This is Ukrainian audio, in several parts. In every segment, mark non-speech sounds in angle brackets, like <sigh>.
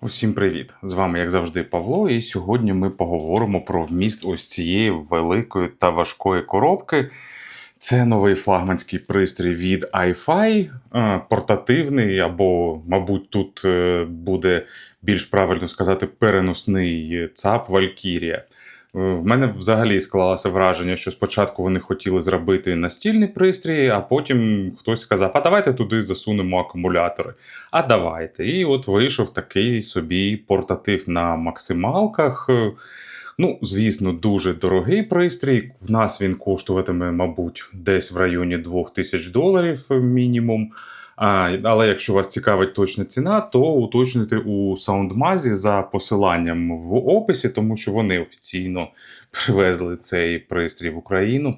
Усім привіт! З вами, як завжди, Павло, і сьогодні ми поговоримо про вміст ось цієї великої та важкої коробки. Це новий флагманський пристрій від iFi, е, портативний, або, мабуть, тут е, буде більш правильно сказати, переносний ЦАП Valkyria. Е, В мене взагалі склалося враження, що спочатку вони хотіли зробити настільний пристрій, а потім хтось сказав: а давайте туди засунемо акумулятори. А давайте. І от вийшов такий собі портатив на максималках. Е, Ну, звісно, дуже дорогий пристрій. В нас він коштуватиме, мабуть, десь в районі 2000 доларів е, мінімум. Але якщо вас цікавить точна ціна, то уточнити у SoundMazі за посиланням в описі, тому що вони офіційно <laughs> привезли цей пристрій в Україну.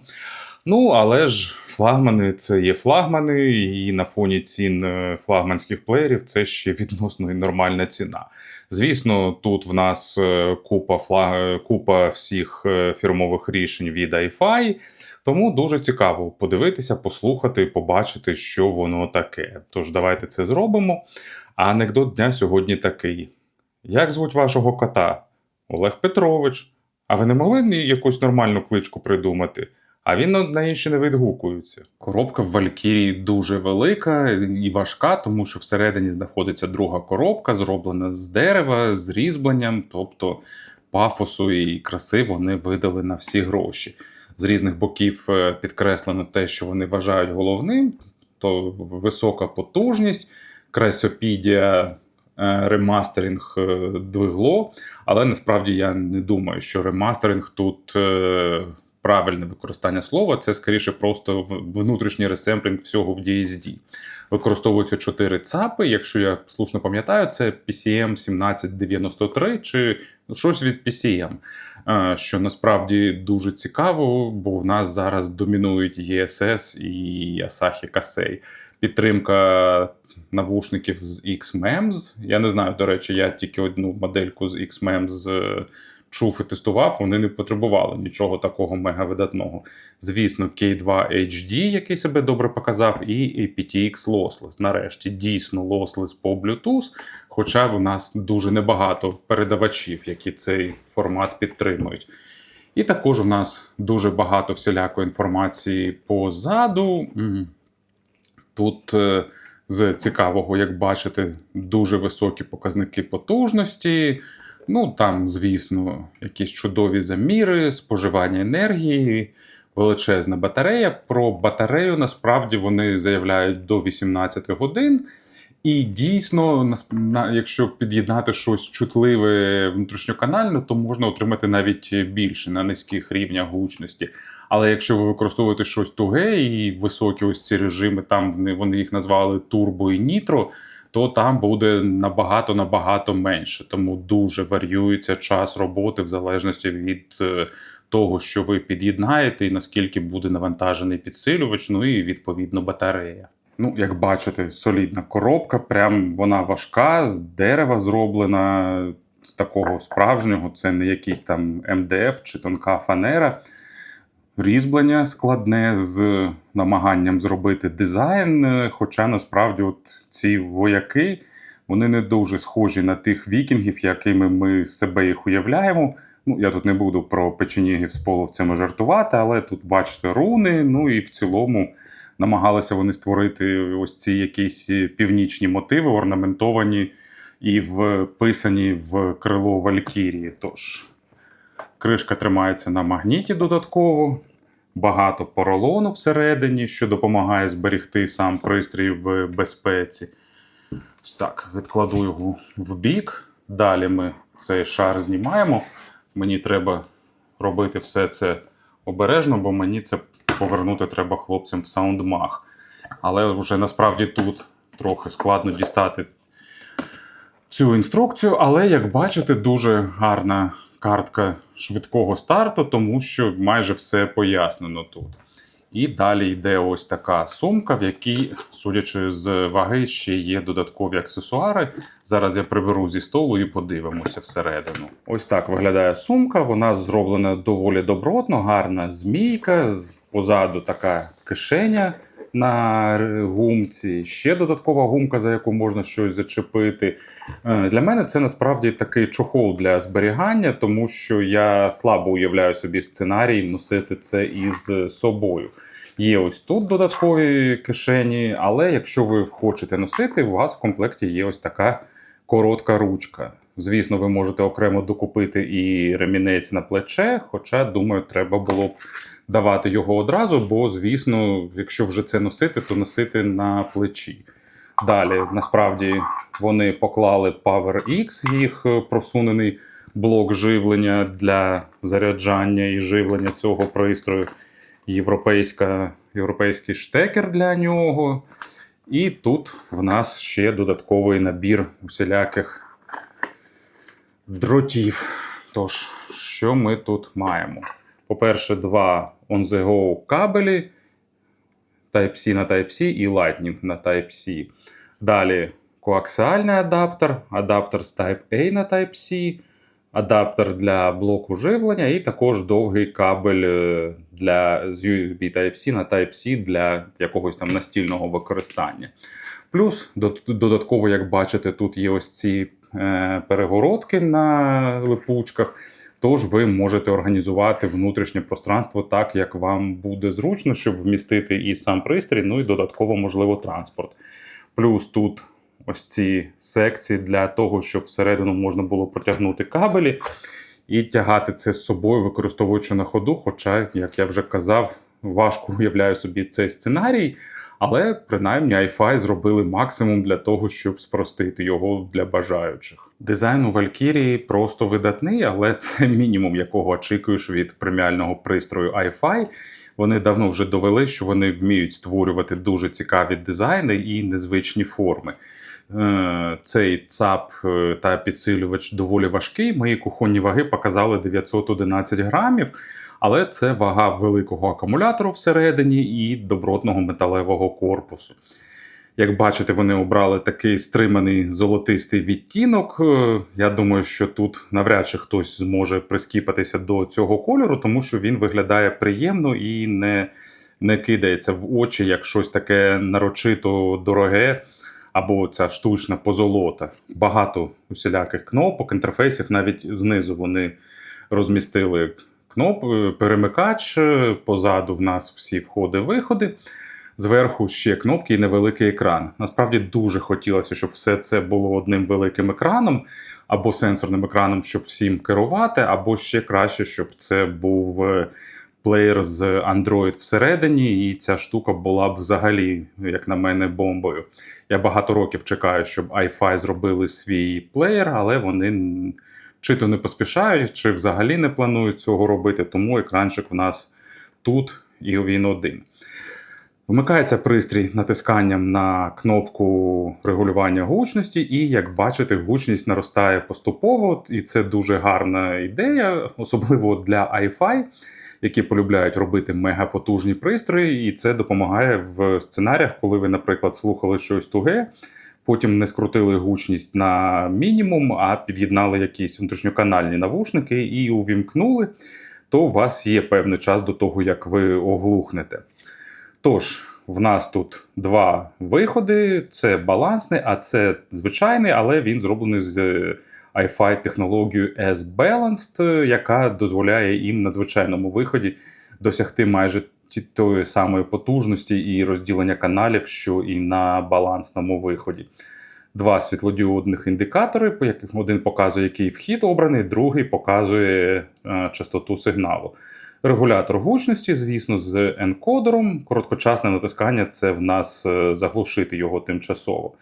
Ну, але ж флагмани це є флагмани, і на фоні цін е, флагманських плеєрів це ще відносно і нормальна ціна. Звісно, тут в нас е, купа флаг... е, купа всіх фірмових рішень від iFi, тому дуже цікаво подивитися, послухати, побачити, що воно таке. Тож давайте це зробимо. А анекдот дня сьогодні такий: Як звуть вашого кота? Олег Петрович. А ви не могли якусь нормальну кличку придумати? А він на- інші не відгукується. Коробка в Валькірії дуже велика і важка, тому що всередині знаходиться друга коробка, зроблена з дерева, з різьбленням, тобто пафосу і краси вони видали на всі гроші. З різних боків е, підкреслено те, що вони вважають головним, то висока потужність, кресопідія, е, ремастеринг е, двигло. Але насправді я не думаю, що ремастеринг тут правильне використання слова. Це скоріше просто внутрішній ресемплінг всього в DSD. Використовуються чотири ЦАПи. Якщо я слушно пам'ятаю, це PCM 1793 чи щось від PCM. Е, Що насправді дуже цікаво, бо в нас зараз домінують ESS і Asahi Kasei. Підтримка навушників з X-MEMS. Я не знаю, до речі, я тільки одну модельку з X-MEMS е, чув і тестував, вони не потребували нічого такого мегавидатного. Звісно, K2 HD, який себе добре показав, і PTX Lossless. Нарешті дійсно Lossless по Bluetooth, хоча в нас дуже небагато передавачів, які цей формат підтримують. І також у нас дуже багато всілякої інформації позаду. Тут е, з цікавого, як бачите, дуже високі показники потужності. Ну, там, звісно, якісь чудові заміри, споживання енергії, величезна батарея. Про батарею насправді вони заявляють до 18 годин. І дійсно, якщо під'єднати щось чутливе внутрішньоканально, то можна отримати навіть більше на низьких рівнях гучності. Але якщо ви використовуєте щось туге і високі ось ці режими, там вони, вони їх назвали турбо і нітро, то там буде набагато набагато менше. Тому дуже варіюється час роботи в залежності від е, того, що ви під'єднаєте, і наскільки буде навантажений підсилювач, ну і відповідно батарея. Ну, як бачите, солідна коробка, прям вона важка, з дерева зроблена, з такого справжнього, це не якийсь там МДФ чи тонка фанера. Різьблення складне з намаганням зробити дизайн. е, Хоча насправді от ці вояки вони не дуже схожі на тих вікінгів, якими ми себе їх уявляємо. Ну, я тут не буду про печенігів з половцями жартувати, але тут бачите руни. Ну і в цілому намагалися вони створити ось ці якісь північні мотиви, орнаментовані і вписані в крило Валькірії. Тож кришка тримається на магніті додатково. Багато поролону всередині, що допомагає зберегти сам пристрій в безпеці. Ось так, відкладу його в бік. Далі ми цей шар знімаємо. Мені треба робити все це обережно, бо мені це повернути треба хлопцям в SoundMag. Але вже насправді тут трохи складно дістати цю інструкцію, але як бачите, дуже гарна картка швидкого старту, тому що майже все пояснено тут. І далі йде ось така сумка, в якій, судячи з ваги, ще є додаткові аксесуари. Зараз я приберу зі столу і подивимося всередину. Ось так виглядає сумка. Вона зроблена доволі добротно, гарна змійка. Позаду така кишеня на гумці, ще додаткова гумка, за яку можна щось зачепити. Е, Для мене це насправді такий чохол для зберігання, тому що я слабо уявляю собі сценарій носити це із собою. Є ось тут додаткові кишені, але якщо ви хочете носити, у вас в комплекті є ось така коротка ручка. Звісно, ви можете окремо докупити і ремінець на плече, хоча, думаю, треба було б давати його одразу, бо, звісно, якщо вже це носити, то носити на плечі. Далі, насправді, вони поклали PowerX, їх е, просунений блок живлення для заряджання і живлення цього пристрою. Європейська, європейський штекер для нього. І тут в нас ще додатковий набір усіляких дротів. Тож, що ми тут маємо? По-перше, два on-the-go кабелі Type-C на Type-C і Lightning на Type-C. Далі коаксіальний адаптер, адаптер з Type-A на Type-C, адаптер для блоку живлення, і також довгий кабель е, для, з USB Type-C на Type-C для якогось там настільного використання. Плюс додатково, як бачите, тут є ось ці е, перегородки на липучках. Тож ви можете організувати внутрішнє пространство так, як вам буде зручно, щоб вмістити і сам пристрій, ну і додатково, можливо, транспорт. Плюс тут ось ці секції для того, щоб всередину можна було протягнути кабелі і тягати це з собою, використовуючи на ходу. Хоча, як я вже казав, важко уявляю собі цей сценарій. Але принаймні iFi зробили максимум для того, щоб спростити його для бажаючих. Дизайн у Valkyrie просто видатний, але <laughs> це мінімум, якого очікуєш від преміального пристрою iFi. Вони давно вже довели, що вони вміють створювати дуже цікаві дизайни і незвичні форми. Е, Цей ЦАП е, та підсилювач доволі важкий. Мої кухонні ваги показали 911 грамів. Але це вага великого акумулятору всередині і добротного металевого корпусу. Як бачите, вони обрали такий стриманий золотистий відтінок. Е, Я думаю, що тут навряд чи хтось зможе прискіпатися до цього кольору, тому що він виглядає приємно і не, не кидається в очі як щось таке нарочито дороге або ця штучна позолота. Багато усіляких кнопок, інтерфейсів, навіть знизу вони розмістили кноп, е, перемикач, е, позаду в нас всі входи-виходи. Зверху ще кнопки і невеликий екран. Насправді дуже хотілося, щоб все це було одним великим екраном, або сенсорним екраном, щоб всім керувати, або ще краще, щоб це був е, плеєр з Android всередині, і ця штука була б взагалі, як на мене, бомбою. Я багато років чекаю, щоб iFi зробили свій плеєр, але вони чи то не поспішають, чи взагалі не планують цього робити, тому екранчик в нас тут і він один. Вмикається пристрій натисканням на кнопку регулювання гучності, і як бачите, гучність наростає поступово, і це дуже гарна ідея, особливо для iFi, які полюбляють робити мегапотужні пристрої, і це допомагає в сценаріях, коли ви, наприклад, слухали щось туге. Потім не скрутили гучність на мінімум, а під'єднали якісь внутрішньоканальні навушники і увімкнули, то у вас є певний час до того, як ви оглухнете. Тож, в нас тут два виходи: це балансний, а це звичайний, але він зроблений з iFi технологією S-Balanced, яка дозволяє їм на звичайному виході досягти майже тої самої потужності і розділення каналів, що і на балансному виході. Два світлодіодних індикатори, по яких один показує, який вхід обраний, другий показує е, частоту сигналу. Регулятор гучності, звісно, з енкодером. Короткочасне натискання це в нас е, заглушити його тимчасово.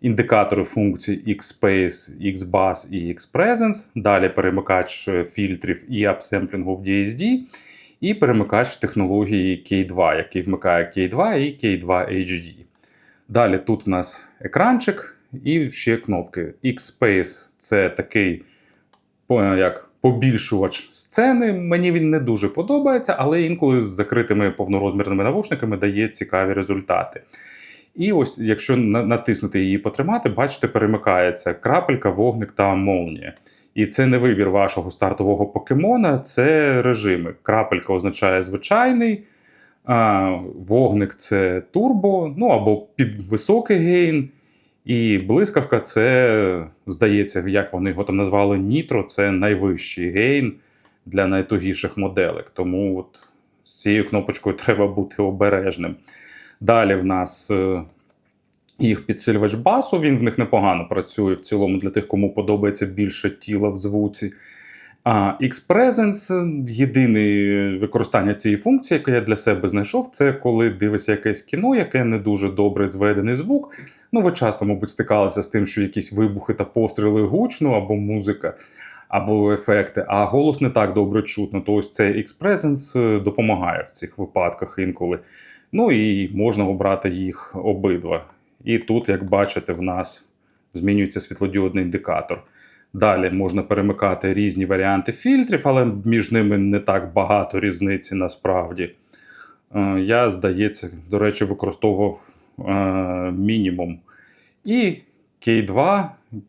Індикатори функцій X-Space, X-Bus і X-Presence. Далі перемикач е, фільтрів і апсемплінгу в DSD. І перемикач технології K2, який вмикає K2 і K2 HD. Далі тут в нас екранчик і ще кнопки. X-Space це такий як побільшувач сцени. Мені він не дуже подобається, але інколи з закритими повнорозмірними навушниками дає цікаві результати. І ось, якщо натиснути її потримати, бачите, перемикається крапелька, вогник та молнія. І це не вибір вашого стартового покемона, це режими. Крапелька означає звичайний А, вогник це турбо, ну або під високий гейн. І блискавка це, здається, як вони його там назвали нітро, це найвищий гейн для найтугіших моделек. Тому от з цією кнопочкою <laughs> треба бути обережним. Далі в нас е, їх підсилювач басу, він в них непогано працює в цілому для тих, кому подобається більше тіла в звуці. А X-Presence, єдине використання цієї функції, яке я для себе знайшов, це коли дивишся якесь кіно, яке не дуже добре зведений звук. Ну, ви часто, мабуть, стикалися з тим, що якісь вибухи та постріли гучно, або музика, або ефекти, а голос не так добре чутно. То ось цей X-Presence е, допомагає в цих випадках інколи. Ну і можна обрати їх обидва. І тут, як бачите, в нас змінюється світлодіодний індикатор. Далі можна перемикати різні варіанти фільтрів, але між ними не так багато різниці насправді. Е, Я, здається, до речі, використовував е, мінімум. І K2,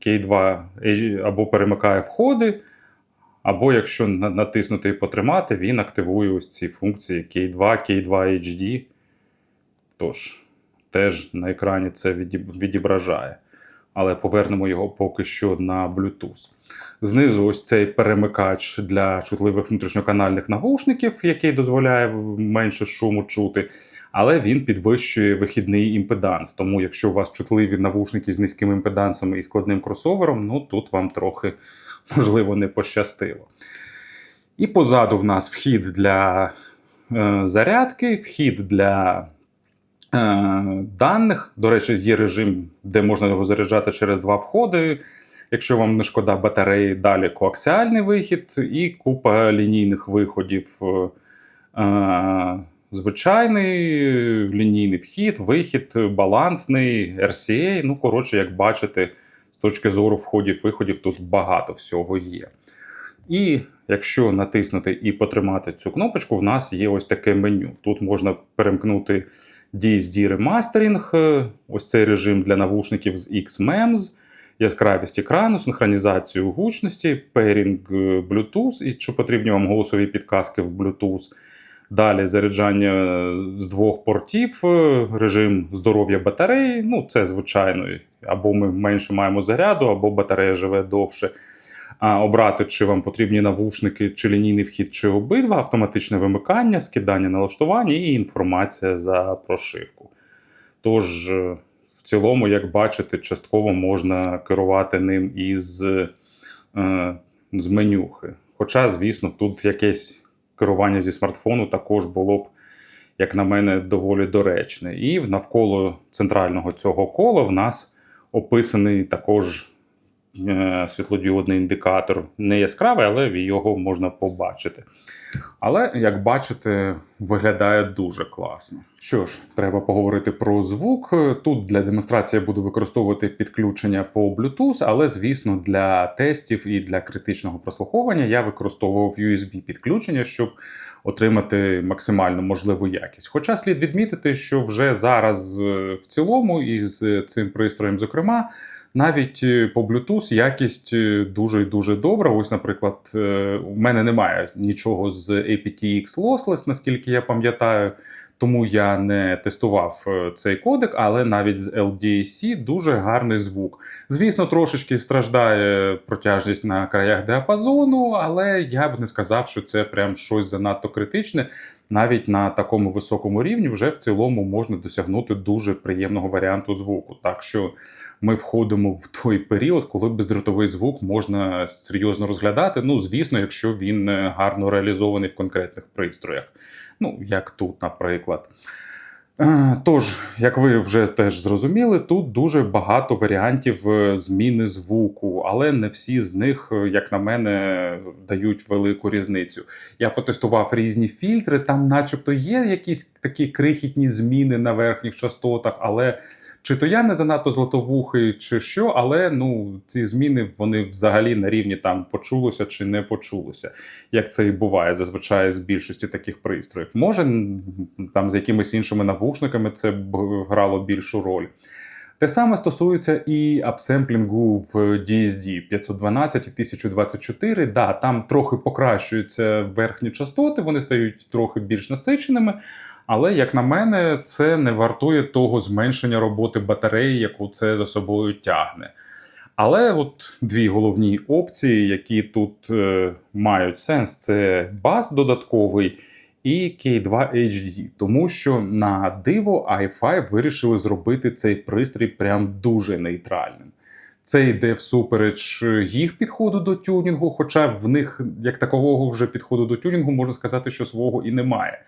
K2 або перемикає входи, або якщо натиснути і потримати, він активує ось ці функції K2, K2 HD. Тож, теж на екрані це відображає. Але повернемо його поки що на Bluetooth. Знизу ось цей перемикач для чутливих внутрішньоканальних навушників, який дозволяє менше шуму чути, але він підвищує вихідний імпеданс. Тому, якщо у вас чутливі навушники з низьким імпедансом і складним кросовером, ну тут вам трохи <laughs> можливо не пощастило. І позаду в нас вхід для е, зарядки, вхід для даних. До речі, є режим, де можна його заряджати через два входи. Якщо вам не шкода батареї, далі коаксіальний вихід і купа лінійних виходів. Е, е, Звичайний лінійний вхід, вихід, балансний, RCA. Ну, коротше, як бачите, з точки зору входів-виходів тут багато всього є. І якщо натиснути і потримати цю кнопочку, в нас є ось таке меню. Тут можна перемкнути DSD Remastering, е, ось цей режим для навушників з XMEMS, яскравість екрану, синхронізацію гучності, pairing е, Bluetooth, і чи потрібні вам голосові підказки в Bluetooth. Далі заряджання з двох портів, е, режим здоров'я батареї. Ну, це звичайно, або ми менше маємо заряду, або батарея живе довше. Обрати, чи вам потрібні навушники, чи лінійний вхід, чи обидва, автоматичне вимикання, скидання налаштування і інформація за прошивку. Тож, е, в цілому, як бачите, частково можна керувати ним із е, з менюхи. Хоча, звісно, тут якесь керування зі смартфону також було б, як на мене, доволі доречне. І навколо центрального цього кола в нас описаний також світлодіодний індикатор. Не яскравий, але його можна побачити. Але, як бачите, виглядає дуже класно. Що ж, треба поговорити про звук. Тут для демонстрації я буду використовувати підключення по Bluetooth, але, звісно, для тестів і для критичного прослуховування я використовував USB підключення, щоб отримати максимально можливу якість. Хоча слід відмітити, що вже зараз е, в цілому із цим пристроєм, зокрема, навіть е, по Bluetooth якість е, дуже дуже добра. Ось, наприклад, е, у мене немає нічого з aptX Lossless, наскільки я пам'ятаю. Тому я не тестував е, цей кодек, але навіть з LDAC дуже гарний звук. Звісно, трошечки страждає протяжність на краях діапазону, але я б не сказав, що це прям щось занадто критичне. Навіть на такому високому рівні вже в цілому можна досягнути дуже приємного варіанту звуку. Так що ми входимо в той період, коли бездротовий звук можна серйозно розглядати. Ну, звісно, якщо він е, гарно реалізований в конкретних пристроях. Ну, як тут, наприклад. Е, Тож, як ви вже теж зрозуміли, тут дуже багато варіантів е, зміни звуку, але не всі з них, е, як на мене, дають велику різницю. Я потестував різні фільтри, там, начебто, є якісь такі крихітні зміни на верхніх частотах, але чи то я не занадто златовухий, чи що, але ну ці зміни вони взагалі на рівні там почулося чи не почулося, як це і буває зазвичай з більшості таких пристроїв. Може, там з якимись іншими навушниками це б грало більшу роль. Те саме стосується і апсемплінгу в DSD 512 і 1024. Да, там трохи покращуються верхні частоти, вони стають трохи більш насиченими. Але, як на мене, це не вартує того зменшення роботи батареї, яку це за собою тягне. Але от дві головні опції, які тут е, мають сенс, це бас додатковий і K2 HD. Тому що на диво i5 вирішили зробити цей пристрій прям дуже нейтральним. Це йде всупереч їх підходу до тюнінгу, хоча в них як такового вже підходу до тюнінгу можна сказати, що свого і немає.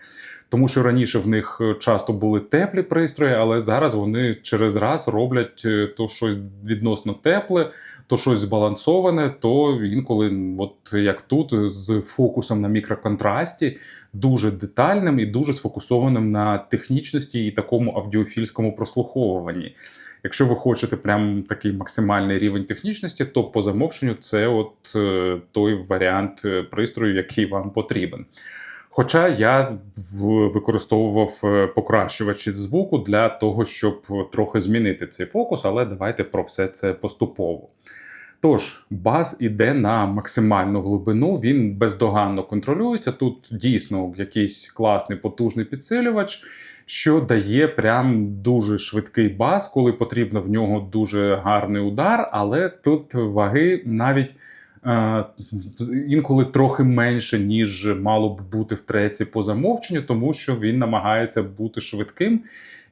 Тому що раніше в них часто були теплі пристрої, але зараз вони через раз роблять е, то щось відносно тепле, то щось збалансоване, то інколи, от як тут, з фокусом на мікроконтрасті, дуже детальним і дуже сфокусованим на технічності і такому аудіофільському прослуховуванні. Якщо ви хочете прям такий максимальний рівень технічності, то по замовченню це от е, той варіант е, пристрою, який вам потрібен. Хоча я використовував е, покращувачі звуку для того, щоб трохи змінити цей фокус, але давайте про все це поступово. Тож, бас іде на максимальну глибину, він бездоганно контролюється. Тут дійсно якийсь класний потужний підсилювач, що дає прям дуже швидкий бас, коли потрібно в нього дуже гарний удар, але тут ваги навіть. Інколи трохи менше, ніж мало б бути в треці по замовченню, тому що він намагається бути швидким.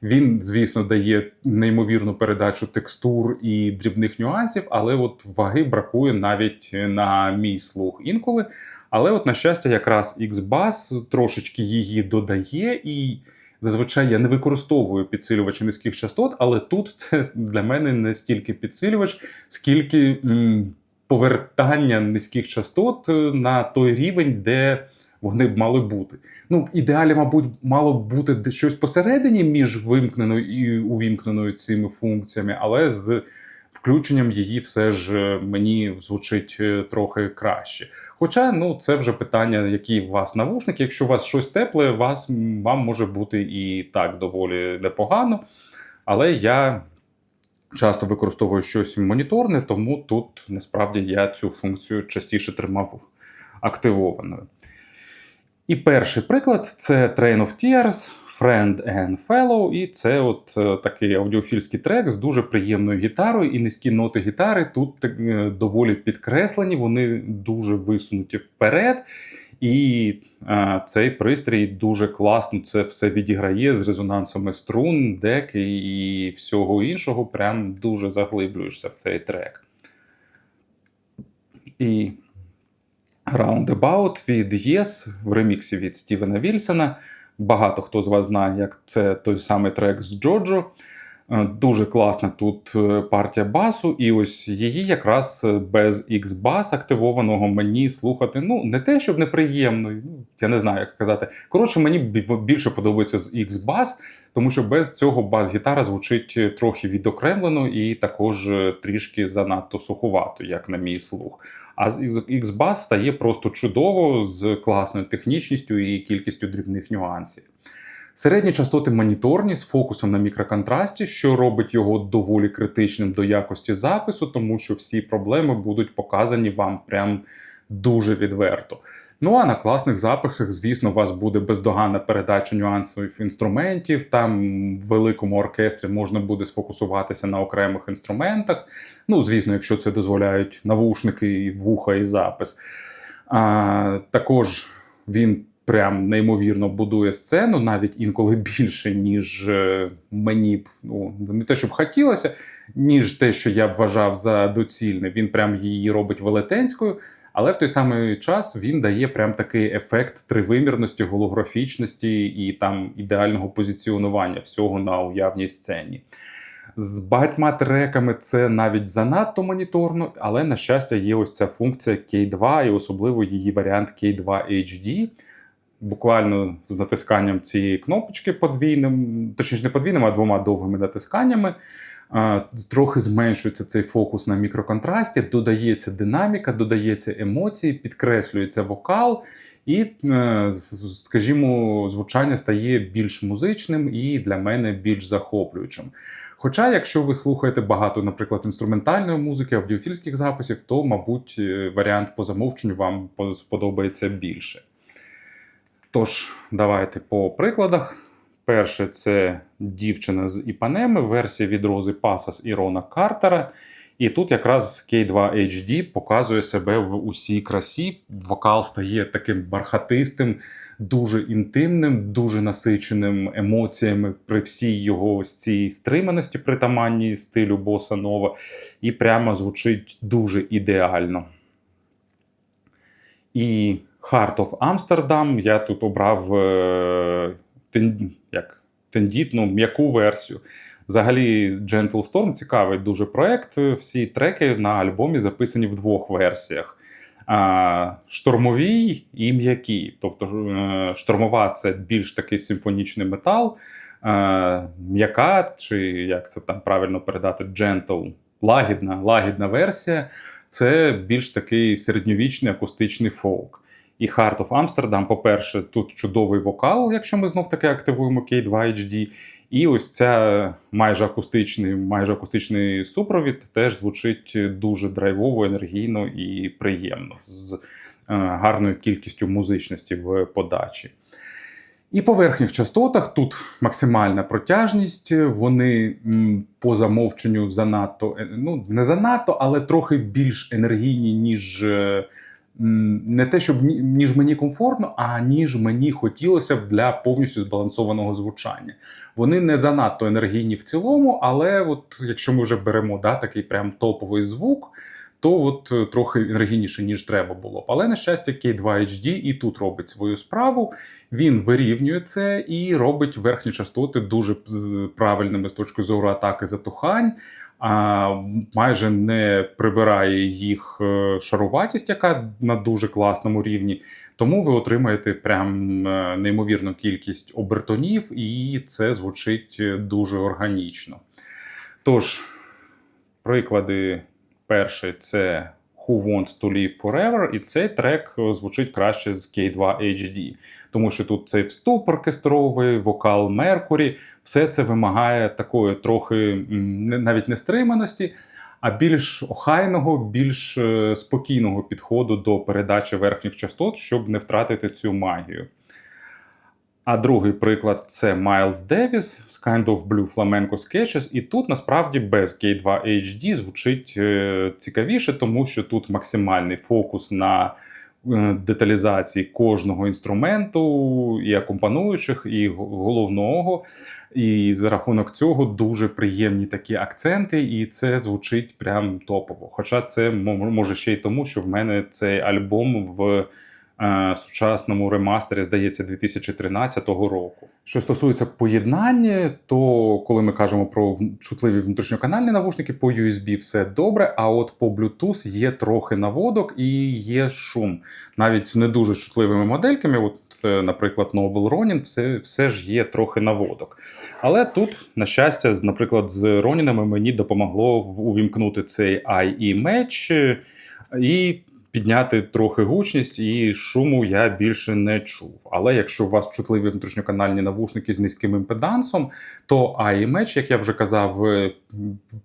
Він, звісно, дає неймовірну передачу текстур і дрібних нюансів, але от ваги бракує навіть на мій слух інколи. Але, от, на щастя, якраз X-Bass трошечки її додає, і зазвичай я не використовую підсилювачі низьких частот, але тут це для мене не стільки підсилювач, скільки м, повертання низьких частот е, на той рівень, де вони б мали бути. Ну, в ідеалі, мабуть, мало б бути щось посередині між вимкненою і увімкненою цими функціями, але з включенням її все ж е, мені звучить е, трохи краще. Хоча ну, це вже питання, які у вас навушники. Якщо у вас щось тепле, вас, вам може бути і так доволі непогано. Але я часто використовую щось моніторне, тому тут насправді я цю функцію частіше тримав активованою. І перший приклад це Train of Tears, Friend and Fellow, і це от е, такий аудіофільський трек з дуже приємною гітарою, і низькі ноти гітари тут е, доволі підкреслені, вони дуже висунуті вперед. І е, цей пристрій дуже класно це все відіграє з резонансами струн, дек і, всього іншого. Прям дуже заглиблюєшся в цей трек. І Roundabout від Yes в реміксі від Стівена Вільсона. Багато хто з вас знає, як це той самий трек з Джоджо. Е, Дуже класна тут е, партія басу, і ось її якраз е, без X-бас активованого мені слухати. Ну, не те, щоб неприємно, ну, я не знаю, як сказати. Коротше, мені більше подобається з X-бас, тому що без цього бас-гітара звучить трохи відокремлено і також трішки занадто суховато, як на мій слух. А з X-Bass стає просто чудово з класною технічністю і кількістю дрібних нюансів. Середні частоти моніторні з фокусом на мікроконтрасті, що робить його доволі критичним до якості запису, тому що всі проблеми будуть показані вам прям дуже відверто. Ну а на класних записах, звісно, у вас буде бездоганна передача нюансів інструментів. Там в великому оркестрі можна буде сфокусуватися на окремих інструментах. Ну, звісно, якщо це дозволяють навушники, вуха і запис. А, також він прям неймовірно будує сцену, навіть інколи більше, ніж е, мені б ну, не те, щоб хотілося, ніж те, що я б вважав за доцільне. Він прям її робить велетенською. Але в той самий час він дає прям такий ефект тривимірності, голографічності і там ідеального позиціонування всього на уявній сцені. З багатьма треками це навіть занадто моніторно, але на щастя є ось ця функція K2 і особливо її варіант K2 HD. Буквально з натисканням цієї кнопочки подвійним, точніше не подвійним, а двома довгими натисканнями. Трохи зменшується цей фокус на мікроконтрасті, додається динаміка, додається емоції, підкреслюється вокал, і, е, скажімо, звучання стає більш музичним і для мене більш захоплюючим. Хоча, якщо ви слухаєте багато, наприклад, інструментальної музики, аудіофільських записів, то, мабуть, е, варіант по замовченню вам сподобається більше. Тож, давайте по прикладах. Перше це дівчина з Іпанеми, версія від Рози Пасас і Рона Картера. І тут якраз K2 HD показує себе в усій красі. Вокал стає таким бархатистим, дуже інтимним, дуже насиченим емоціями при всій його цій стриманості, притаманній стилю боса нова, і прямо звучить дуже ідеально. І Heart of Amsterdam я тут обрав е, тен, як, тендітну м'яку версію. Взагалі, Gentle Storm цікавий дуже проект. Всі треки на альбомі записані в двох версіях: а, штормовій і м'якій. Тобто, е, штормова це більш такий симфонічний метал, а, м'яка, чи як це там правильно передати, gentle, лагідна, лагідна версія. Це більш такий середньовічний акустичний фолк. І Heart of Amsterdam, по-перше, тут чудовий вокал, якщо ми знов таки активуємо K2 HD. І ось ця майже акустичний, майже акустичний супровід теж звучить дуже драйвово, енергійно і приємно, з е, гарною кількістю музичності в подачі. І по верхніх частотах тут максимальна протяжність. Вони по замовченню занадто, е, ну не занадто, але трохи більш енергійні, ніж е, не те, щоб ніж мені комфортно, а ніж мені хотілося б для повністю збалансованого звучання. Вони не занадто енергійні в цілому, але от якщо ми вже беремо да, такий прям топовий звук, то от е, трохи енергійніше, ніж треба було. Але на щастя, K2 HD і тут робить свою справу. Він вирівнює це і робить верхні частоти дуже правильними з точки зору атаки затухань. А майже не прибирає їх е, шаруватість, яка на дуже класному рівні. Тому ви отримаєте прям е, неймовірну кількість обертонів, і це звучить дуже органічно. Тож, приклади перший це Who Wants to Live Forever, і цей трек е, звучить краще з K2 HD, тому що тут цей вступ оркестровий, вокал Меркурі, все це вимагає такої трохи навіть не стриманості, а більш охайного, більш е, спокійного підходу до передачі верхніх частот, щоб не втратити цю магію. А другий приклад це Майлз Девіс з Kind of Blue Flamenco Sketches. І тут насправді без K2 HD звучить е, цікавіше, тому що тут максимальний фокус на е, деталізації кожного інструменту, і акомпануючих, і головного. І за рахунок цього дуже приємні такі акценти, і це звучить прям топово. Хоча це може ще й тому, що в мене цей альбом в сучасному ремастері, здається, 2013 року. Що стосується поєднання, то коли ми кажемо про чутливі внутрішньоканальні навушники, по USB все добре, а от по Bluetooth є трохи наводок і є шум. Навіть з не дуже чутливими модельками, от, е, наприклад, Noble Ronin, все, все ж є трохи наводок. Але тут, на щастя, з, наприклад, з Ронінами мені допомогло увімкнути цей IE Match е, і підняти трохи гучність, і шуму я більше не чув. Але якщо у вас чутливі внутрішньоканальні навушники з низьким імпедансом, то IE Match, як я вже казав, е,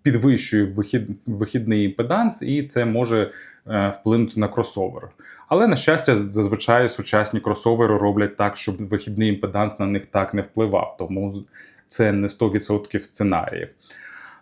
підвищує вихід, вихідний імпеданс, і це може е, вплинути на кросовер. Але на щастя, зазвичай сучасні кросовери роблять так, щоб вихідний імпеданс на них так не впливав, тому це не 100% сценаріїв.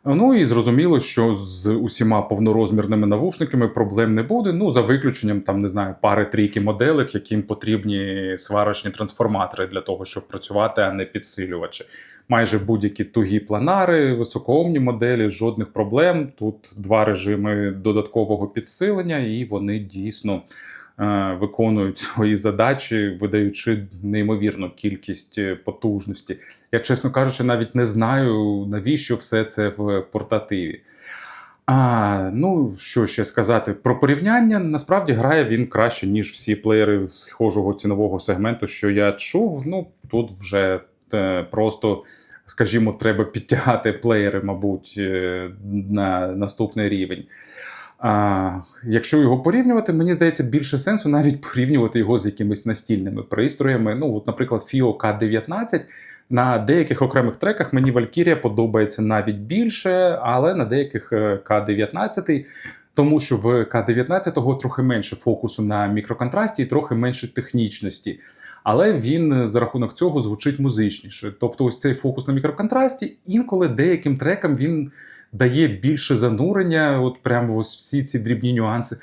Ну і зрозуміло, що з усіма повнорозмірними навушниками проблем не буде. Ну, за виключенням там не знаю, пари трійки моделек, яким потрібні сварочні трансформатори для того, щоб працювати, а не підсилювачі. Майже будь-які тугі планари, високоомні моделі, жодних проблем. Тут два режими додаткового підсилення, і вони дійсно виконують свої задачі, видаючи неймовірну кількість е, потужності. Я, чесно кажучи, навіть не знаю, навіщо все це в портативі. А, ну, що ще сказати про порівняння. Насправді грає він краще, ніж всі плеєри схожого цінового сегменту, що я чув. Ну, тут вже е, просто, скажімо, треба підтягати плеєри, мабуть, е, на наступний рівень. А, якщо його порівнювати, мені здається, більше сенсу навіть порівнювати його з якимись настільними пристроями. Ну, от, наприклад, FIO K19. На деяких окремих треках мені Valkyria подобається навіть більше, але на деяких е, К-19, тому що в К-19 трохи менше фокусу на мікроконтрасті і трохи менше технічності. Але він е, за рахунок цього звучить музичніше. Тобто, ось цей фокус на мікроконтрасті, інколи деяким трекам він дає більше занурення, от прямо ось всі ці дрібні нюанси.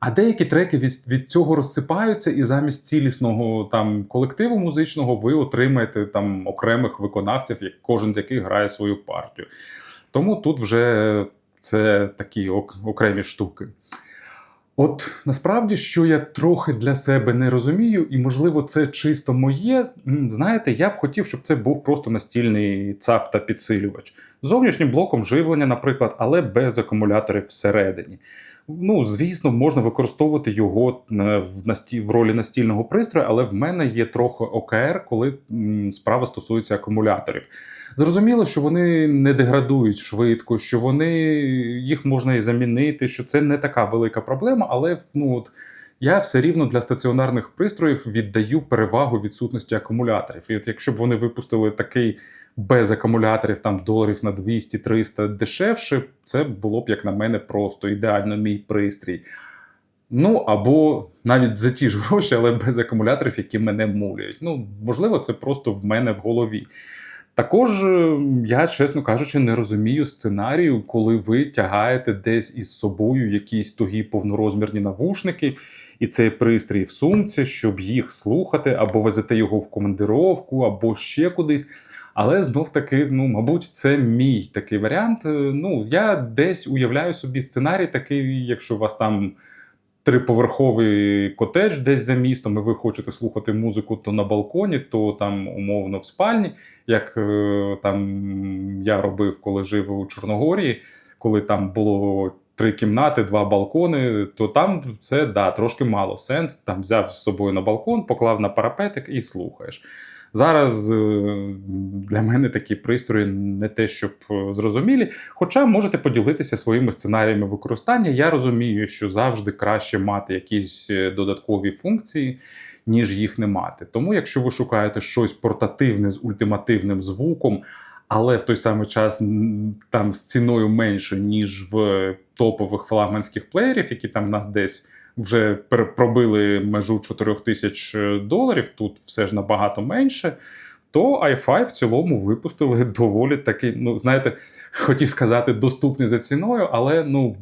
А деякі треки від, від цього розсипаються, і замість цілісного там колективу музичного ви отримаєте там окремих виконавців, як кожен з яких грає свою партію. Тому тут вже це такі ок- окремі штуки. От насправді, що я трохи для себе не розумію, і можливо, це чисто моє. Знаєте, я б хотів, щоб це був просто настільний ЦАП та підсилювач. З зовнішнім блоком живлення, наприклад, але без акумуляторів всередині. Ну, звісно, можна використовувати його в, насті... в ролі настільного пристрою, але в мене є трохи ОКР, коли справа стосується акумуляторів. Зрозуміло, що вони не деградують швидко, що вони їх можна і замінити, що це не така велика проблема, але ну, от, я все рівно для стаціонарних пристроїв віддаю перевагу відсутності акумуляторів. І от якщо б вони випустили такий без акумуляторів, там доларів на 200-300 дешевше, це було б, як на мене, просто ідеально мій пристрій. Ну або навіть за ті ж гроші, але без акумуляторів, які мене мулюють. Ну, можливо, це просто в мене в голові. Також е, я, чесно кажучи, не розумію сценарію, коли ви тягаєте десь із собою якісь тугі повнорозмірні навушники, і цей пристрій в сумці, щоб їх слухати, або везете його в командировку, або ще кудись. Але знов таки, ну, мабуть, це мій такий варіант. Е, Ну, я десь уявляю собі сценарій такий, якщо у вас там триповерховий котедж десь за містом, і ви хочете слухати музику то на балконі, то там умовно в спальні, як е, там я робив, коли жив у Чорногорії, коли там було. Три кімнати, два балкони, то там це да, трошки мало сенс. Там взяв з собою на балкон, поклав на парапетик і слухаєш. Зараз е, для мене такі пристрої не те, щоб е, зрозумілі. Хоча можете поділитися своїми сценаріями використання. Я розумію, що завжди краще мати якісь е, додаткові функції, ніж їх не мати. Тому, якщо ви шукаєте щось портативне з ультимативним звуком, але в той самий час там з ціною менше, ніж в топових флагманських плеєрів, які там нас десь вже пробили межу 4 тисяч доларів, тут все ж набагато менше. То i5 в цілому випустили <laughs> доволі таки, ну знаєте, хотів сказати, доступний за ціною, але ну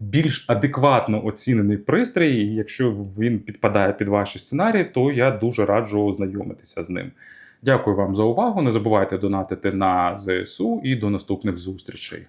більш адекватно оцінений пристрій. І Якщо він підпадає під ваші сценарії, то я дуже раджу ознайомитися з ним. Дякую вам за увагу. Не забувайте донатити на ЗСУ і до наступних зустрічей.